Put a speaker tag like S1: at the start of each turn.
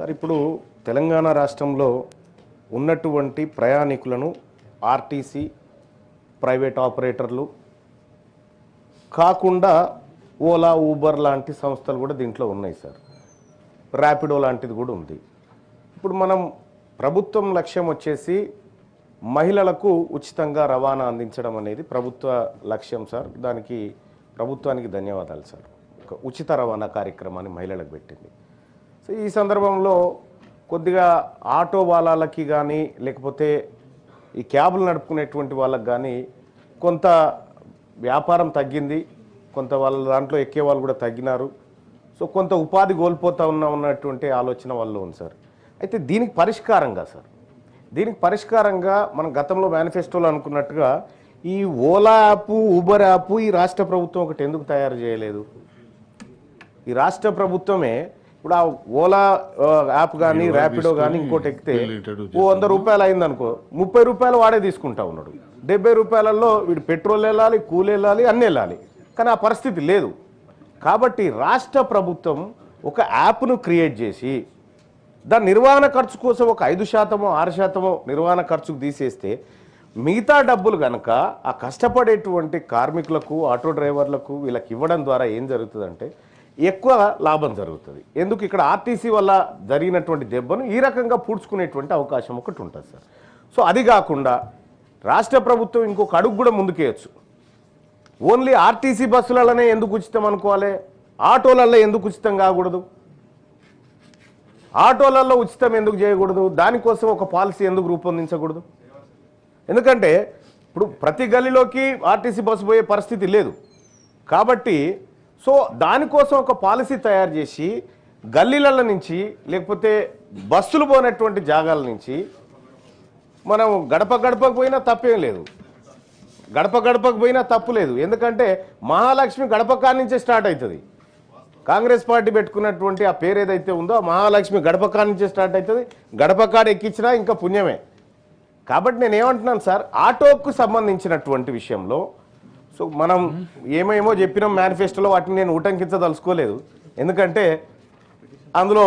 S1: Sir ఇప్పుడు తెలంగాణ రాష్ట్రంలో ఉన్నటువంటి ప్రయాణికులను ఆర్టీసీ ప్రైవేట్ ఆపరేటర్లు కాకుండా ఓలా ఊబర్ లాంటి సంస్థలు కూడా దీంట్లో ఉన్నాయి సార్. ర్యాపిడో లాంటిది కూడా ఉంది. ఇప్పుడు మనం ప్రభుత్వం లక్ష్యం వచ్చేసి మహిళలకు ఉచితంగా రవాణా అందించడం అనేది ప్రభుత్వ లక్ష్యం సార్. దానికి ప్రభుత్వానికి ధన్యవాదాలు సార్. ఒక ఉచిత రవాణా కార్యక్రమాన్ని మహిళలకు పెట్టింది. సో ఈ సందర్భంలో కొద్దిగా ఆటో వాళ్ళకి కానీ లేకపోతే ఈ క్యాబులు నడుపుకునేటువంటి వాళ్ళకి కానీ కొంత వ్యాపారం తగ్గింది. కొంత వాళ్ళ దాంట్లో ఎక్కే వాళ్ళు కూడా తగ్గినారు. సో కొంత ఉపాధి కోల్పోతా ఉన్నా ఉన్నటువంటి ఆలోచన వాళ్ళు ఉంది సార్. అయితే దీనికి పరిష్కారంగా సార్ దీనికి పరిష్కారంగా మనం గతంలో మేనిఫెస్టోలో అనుకున్నట్టుగా ఈ ఓలా యాప్ ఊబర్ యాప్ ఈ రాష్ట్ర ప్రభుత్వం ఒకటి ఎందుకు తయారు చేయలేదు? ఈ రాష్ట్ర ప్రభుత్వమే ఇప్పుడు ఆ ఓలా యాప్ కానీ ర్యాపిడో కానీ ఇంకోటి ఎక్కితే ఓ వంద రూపాయలు అయింది అనుకో ముప్పై రూపాయలు వాడే తీసుకుంటా ఉన్నాడు. డెబ్బై రూపాయలలో వీడు పెట్రోల్ వెళ్ళాలి కూలి వెళ్ళాలి అన్నీ వెళ్ళాలి. కానీ ఆ పరిస్థితి లేదు. కాబట్టి రాష్ట్ర ప్రభుత్వం ఒక యాప్ను క్రియేట్ చేసి దాని నిర్వహణ ఖర్చు కోసం ఒక ఐదు శాతమో ఆరు శాతమో నిర్వహణ ఖర్చుకు తీసేస్తే మిగతా డబ్బులు కనుక ఆ కష్టపడేటువంటి కార్మికులకు ఆటో డ్రైవర్లకు వీళ్ళకి ఇవ్వడం ద్వారా ఏం జరుగుతుందంటే ఎక్కువ లాభం జరుగుతుంది. ఎందుకు ఇక్కడ ఆర్టీసీ వల్ల జరిగినటువంటి దెబ్బను ఈ రకంగా పూడ్చుకునేటువంటి అవకాశం ఒకటి ఉంటుంది సార్. సో అది కాకుండా రాష్ట్ర ప్రభుత్వం ఇంకొక అడుగు కూడా ముందుకేయచ్చు. ఓన్లీ ఆర్టీసీ బస్సులలోనే ఎందుకు ఉచితం అనుకోవాలి? ఆటోలలో ఎందుకు ఉచితం కాకూడదు? ఆటోలలో ఉచితం ఎందుకు చేయకూడదు? దానికోసం ఒక పాలసీ ఎందుకు రూపొందించకూడదు? ఎందుకంటే ఇప్పుడు ప్రతి గల్లీలోకి ఆర్టీసీ బస్సు పోయే పరిస్థితి లేదు. కాబట్టి సో దానికోసం ఒక పాలసీ తయారు చేసి గల్లీల నుంచి లేకపోతే బస్సులు పోనటువంటి జాగాల నుంచి మనం గడప గడపకు పోయినా తప్పేం లేదు. గడప గడపకు పోయినా తప్పు లేదు. ఎందుకంటే మహాలక్ష్మి గడప కాడి నుంచే స్టార్ట్ అవుతుంది. కాంగ్రెస్ పార్టీ పెట్టుకున్నటువంటి ఆ పేరు ఏదైతే ఉందో ఆ మహాలక్ష్మి గడప కాడి నుంచే స్టార్ట్ అవుతుంది. గడప కాడ ఎక్కించినా ఇంకా పుణ్యమే. కాబట్టి నేను ఏమంటున్నాను సార్ ఆటోకు సంబంధించినటువంటి విషయంలో సో మనం ఏమేమో చెప్పినాం మేనిఫెస్టోలో వాటిని నేను ఉటంకించదలుచుకోలేదు ఎందుకంటే అందులో